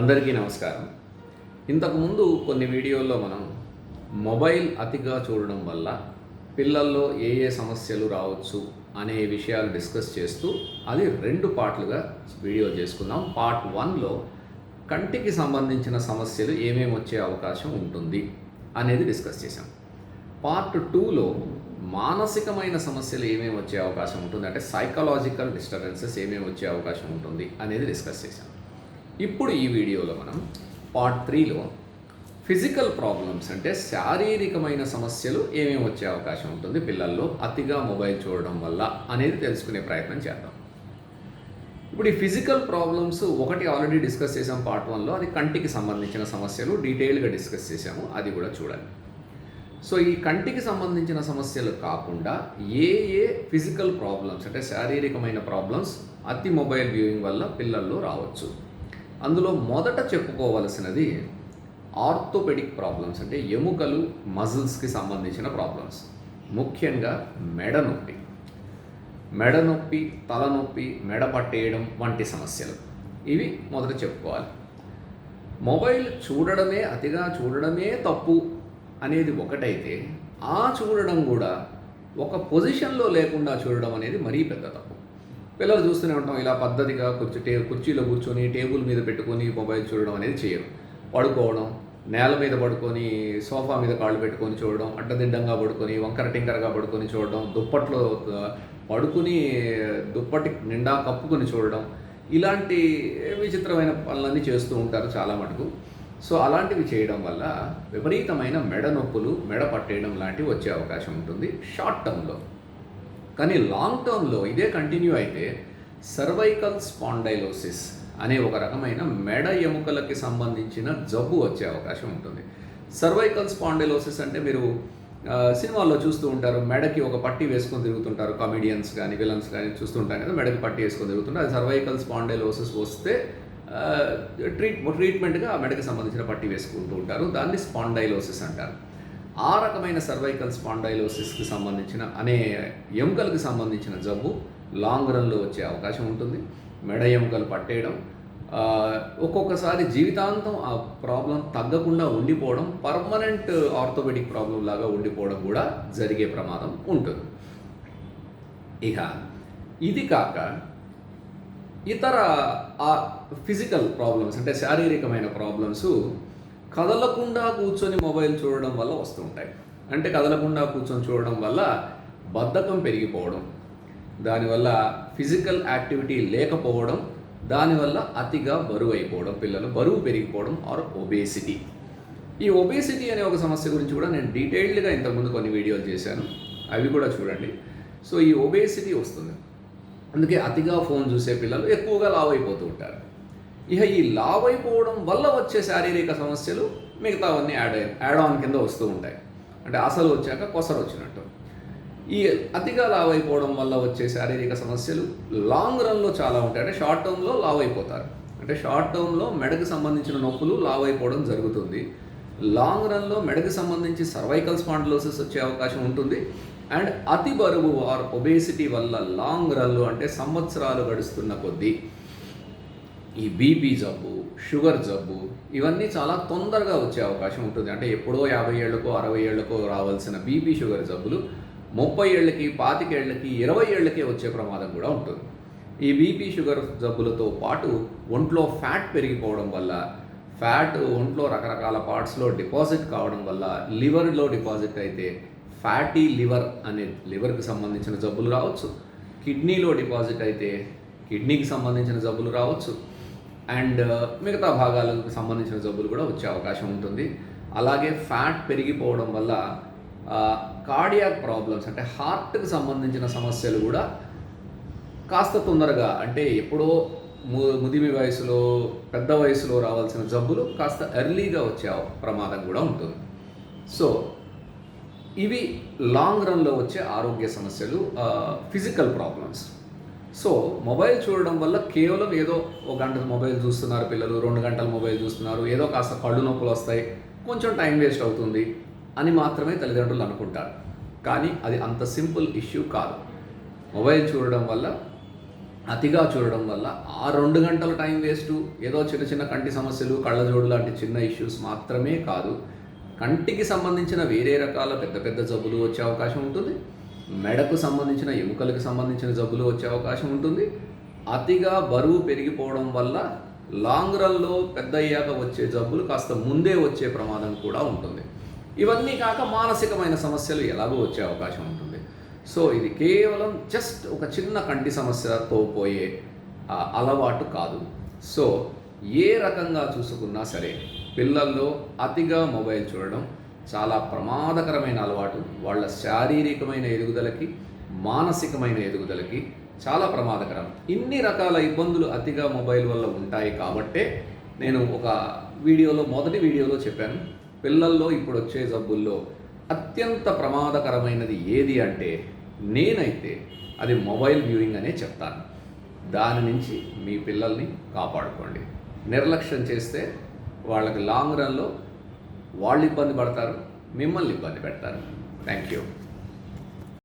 అందరికీ నమస్కారం. ఇంతకుముందు కొన్ని వీడియోల్లో మనం మొబైల్ అతిగా చూడడం వల్ల పిల్లల్లో ఏ ఏ సమస్యలు రావచ్చు అనే విషయాలు డిస్కస్ చేస్తూ అది రెండు పార్ట్లుగా వీడియో చేసుకుందాం. పార్ట్ వన్లో కంటికి సంబంధించిన సమస్యలు ఏమేమి వచ్చే అవకాశం ఉంటుంది అనేది డిస్కస్ చేసాం పార్ట్ టూలో మానసికమైన సమస్యలు ఏమేమి వచ్చే అవకాశం ఉంటుంది అంటే సైకలాజికల్ డిస్టర్బెన్సెస్ ఏమేమి వచ్చే అవకాశం ఉంటుంది అనేది డిస్కస్ చేసాం ఇప్పుడు ఈ వీడియోలో మనం పార్ట్ త్రీలో ఫిజికల్ ప్రాబ్లమ్స్ అంటే శారీరకమైన సమస్యలు ఏమేమి వచ్చే అవకాశం ఉంటుంది పిల్లల్లో అతిగా మొబైల్ చూడడం వల్ల అనేది తెలుసుకునే ప్రయత్నం చేద్దాం. ఇప్పుడు ఈ ఫిజికల్ ప్రాబ్లమ్స్ ఒకటి ఆల్రెడీ డిస్కస్ చేసాం పార్ట్ వన్లో అది కంటికి సంబంధించిన సమస్యలు డీటెయిల్గా డిస్కస్ చేసాము అది కూడా చూడాలి. సో ఈ కంటికి సంబంధించిన సమస్యలు కాకుండా ఏ ఏ ఫిజికల్ ప్రాబ్లమ్స్ అంటే శారీరకమైన ప్రాబ్లమ్స్ అతి మొబైల్ వ్యూయింగ్ వల్ల పిల్లల్లో రావచ్చు. అందులో మొదట చెప్పుకోవలసినది ఆర్థోపెడిక్ ప్రాబ్లమ్స్ అంటే ఎముకలు మజిల్స్కి సంబంధించిన ప్రాబ్లమ్స్. ముఖ్యంగా మెడ నొప్పి. మెడ నొప్పి తలనొప్పి మెడ పట్టేయడం వంటి సమస్యలు. ఇవి మొదట చెప్పుకోవాలి. మొబైల్ చూడడమే అతిగా చూడడమే తప్పు అనేది ఒకటైతే ఆ చూడడం కూడా ఒక పొజిషన్లో లేకుండా చూడడం అనేది మరీ పెద్ద తప్పు. పిల్లలు చూస్తూనే ఉంటాం ఇలా పద్ధతిగా కుర్చీ టే కుర్చీలో కూర్చొని టేబుల్ మీద పెట్టుకొని మొబైల్ చూడడం అనేది చేయరు. పడుకోవడం నేల మీద పడుకొని సోఫా మీద కాళ్ళు పెట్టుకొని చూడడం అడ్డదిడ్డంగా పడుకొని వంకర టింకరగా పడుకొని చూడడం దుప్పట్లో పడుకుని దుప్పటి నిండా కప్పుకొని చూడడం ఇలాంటి విచిత్రమైన పనులన్నీ చేస్తూ ఉంటారు చాలా మటుకు. సో అలాంటివి చేయడం వల్ల విపరీతమైన మెడ నొప్పులు మెడ పట్టేయడం లాంటివి వచ్చే అవకాశం ఉంటుంది షార్ట్ టర్మ్లో. కానీ లాంగ్ టర్మ్లో ఇదే కంటిన్యూ అయితే సర్వైకల్ స్పాండైలోసిస్ అనే ఒక రకమైన మెడ ఎముకలకి సంబంధించిన జబ్బు వచ్చే అవకాశం ఉంటుంది. సర్వైకల్ స్పాండైలోసిస్ అంటే మీరు సినిమాల్లో చూస్తూ ఉంటారు మెడకి ఒక పట్టి వేసుకొని తిరుగుతుంటారు కామెడియన్స్ కానీ విలన్స్ కానీ చూస్తుంటాం కదా మెడకి పట్టి వేసుకొని తిరుగుతుంటారు. అది సర్వైకల్ స్పాండైలోసిస్ వస్తే ట్రీట్ ట్రీట్మెంట్గా ఆ మెడకి సంబంధించిన పట్టి వేసుకుంటూ ఉంటారు. దాన్ని స్పాండైలోసిస్ అంటారు. ఆ రకమైన సర్వైకల్ స్పాండైలోసిస్కి సంబంధించిన అనే ఎముకలకు సంబంధించిన జబ్బు లాంగ్ రన్లో వచ్చే అవకాశం ఉంటుంది. మెడ ఎముకలు పట్టేయడం ఒక్కొక్కసారి జీవితాంతం ఆ ప్రాబ్లం తగ్గకుండా ఉండిపోవడం పర్మనెంట్ ఆర్థోపెడిక్ ప్రాబ్లం లాగా ఉండిపోవడం కూడా జరిగే ప్రమాదం ఉంటుంది. ఇక ఇది కాక ఇతర ఆ ఫిజికల్ ప్రాబ్లమ్స్ అంటే శారీరకమైన ప్రాబ్లమ్స్ కదలకుండా కూర్చొని మొబైల్ చూడడం వల్ల వస్తుంటాయి. అంటే కదలకుండా కూర్చొని చూడడం వల్ల బద్ధకం పెరిగిపోవడం దానివల్ల ఫిజికల్ యాక్టివిటీ లేకపోవడం దానివల్ల అతిగా బరువు అయిపోవడం పిల్లలు బరువు పెరిగిపోవడం ఆర్ ఒబేసిటీ. ఈ ఒబేసిటీ అనే ఒక సమస్య గురించి కూడా నేను డీటెయిల్డ్గా ఇంతకుముందు కొన్ని వీడియోలు చేశాను. అవి కూడా చూడండి. సో ఈ ఒబేసిటీ వస్తుంది. అందుకే అతిగా ఫోన్ చూసే పిల్లలు ఎక్కువగా లావ్ అయిపోతూ ఉంటారు. ఇక ఈ లావ్ అయిపోవడం వల్ల వచ్చే శారీరక సమస్యలు మిగతావన్నీ యాడ్ యాడ్ ఆన్ కింద వస్తూ ఉంటాయి. అంటే అసలు వచ్చాక కొసరు వచ్చినట్టు. ఈ అతిగా లావ్ అయిపోవడం వల్ల వచ్చే శారీరక సమస్యలు లాంగ్ రన్లో చాలా ఉంటాయి. అంటే షార్ట్ టర్మ్లో లావ్ అయిపోతారు అంటే షార్ట్ టర్మ్లో మెడకు సంబంధించిన నొప్పులు లావ్ అయిపోవడం జరుగుతుంది లాంగ్ రన్లో మెడకు సంబంధించి సర్వైకల్ స్పాండిలోసిస్ వచ్చే అవకాశం ఉంటుంది. అండ్ అతి బరువు ఆర్ ఒబేసిటీ వల్ల లాంగ్ రన్లో అంటే సంవత్సరాలు గడుస్తున్న కొద్దీ ఈ బీపీ జబ్బు షుగర్ జబ్బు ఇవన్నీ చాలా తొందరగా వచ్చే అవకాశం ఉంటుంది. అంటే ఎప్పుడో యాభై ఏళ్ళకో అరవై ఏళ్ళకో రావాల్సిన బీపీ షుగర్ జబ్బులు ముప్పై ఏళ్ళకి పాతికేళ్ళకి ఇరవై ఏళ్ళకే వచ్చే ప్రమాదం కూడా ఉంటుంది. ఈ బీపీ షుగర్ జబ్బులతో పాటు ఒంట్లో ఫ్యాట్ పెరిగిపోవడం వల్ల ఫ్యాట్ ఒంట్లో రకరకాల పార్ట్స్లో డిపాజిట్ కావడం వల్ల లివర్లో డిపాజిట్ అయితే ఫ్యాటీ లివర్ అనే లివర్కి సంబంధించిన జబ్బులు రావచ్చు. కిడ్నీలో డిపాజిట్ అయితే కిడ్నీకి సంబంధించిన జబ్బులు రావచ్చు. అండ్ uh, మిగతా భాగాలకు సంబంధించిన జబ్బులు కూడా వచ్చే అవకాశం ఉంటుంది. అలాగే ఫ్యాట్ పెరిగిపోవడం వల్ల uh, కార్డియాక్ ప్రాబ్లమ్స్ అంటే హార్ట్కి సంబంధించిన సమస్యలు కూడా కాస్త తొందరగా అంటే ఎప్పుడో ము- ముదిమి వయసులో పెద్ద వయసులో రావాల్సిన జబ్బులు కాస్త ఎర్లీగా వచ్చే ప్రమాదం కూడా ఉంటుంది. సో ఇవి లాంగ్ రన్లో వచ్చే ఆరోగ్య సమస్యలు uh, physical problems. So mobile చూడడం వల్ల కేవలం ఏదో ఒక గంట మొబైల్ చూస్తున్నారు పిల్లలు రెండు గంటలు మొబైల్ చూస్తున్నారు ఏదో కాస్త కళ్ళు నొప్పులు వస్తాయి కొంచెం టైం వేస్ట్ అవుతుంది అని మాత్రమే తల్లిదండ్రులు అనుకుంటారు. కానీ అది అంత సింపుల్ ఇష్యూ కాదు. మొబైల్ చూడడం వల్ల అతిగా చూడడం వల్ల ఆ రెండు గంటల టైం వేస్ట్ ఏదో చిన్న చిన్న కంటి సమస్యలు కళ్ళజోడు లాంటి చిన్న ఇష్యూస్ మాత్రమే కాదు. కంటికి సంబంధించిన వేరే రకాల పెద్ద పెద్ద జబ్బులు వచ్చే అవకాశం ఉంటుంది. మెడకు సంబంధించిన ఎముకలకు సంబంధించిన జబ్బులు వచ్చే అవకాశం ఉంటుంది. అతిగా బరువు పెరిగిపోవడం వల్ల లాంగ్ రన్లో పెద్ద అయ్యాక వచ్చే జబ్బులు కాస్త ముందే వచ్చే ప్రమాదం కూడా ఉంటుంది. ఇవన్నీ కాక మానసికమైన సమస్యలు ఎలాగో వచ్చే అవకాశం ఉంటుంది. సో ఇది కేవలం జస్ట్ ఒక చిన్న కంటి సమస్యతో పోయే అలవాటు కాదు. సో ఏ రకంగా చూసుకున్నా సరే పిల్లల్లో అతిగా మొబైల్ చూడడం చాలా ప్రమాదకరమైన అలవాటు. వాళ్ళ శారీరకమైన ఎదుగుదలకి మానసికమైన ఎదుగుదలకి చాలా ప్రమాదకరం. ఇన్ని రకాల ఇబ్బందులు అతిగా మొబైల్ వల్ల ఉంటాయి కాబట్టే నేను ఒక వీడియోలో మొదటి వీడియోలో చెప్పాను. పిల్లల్లో ఇప్పుడు వచ్చే జబ్బుల్లో అత్యంత ప్రమాదకరమైనది ఏది అంటే నేనైతే అది మొబైల్ వ్యూయింగ్ అనే చెప్తాను. దాని నుంచి మీ పిల్లల్ని కాపాడుకోండి. నిర్లక్ష్యం చేస్తే వాళ్ళకి లాంగ్ రన్లో వాళ్ళు ఇబ్బంది పడతారు మిమ్మల్ని ఇబ్బంది పెడతారు. Thank you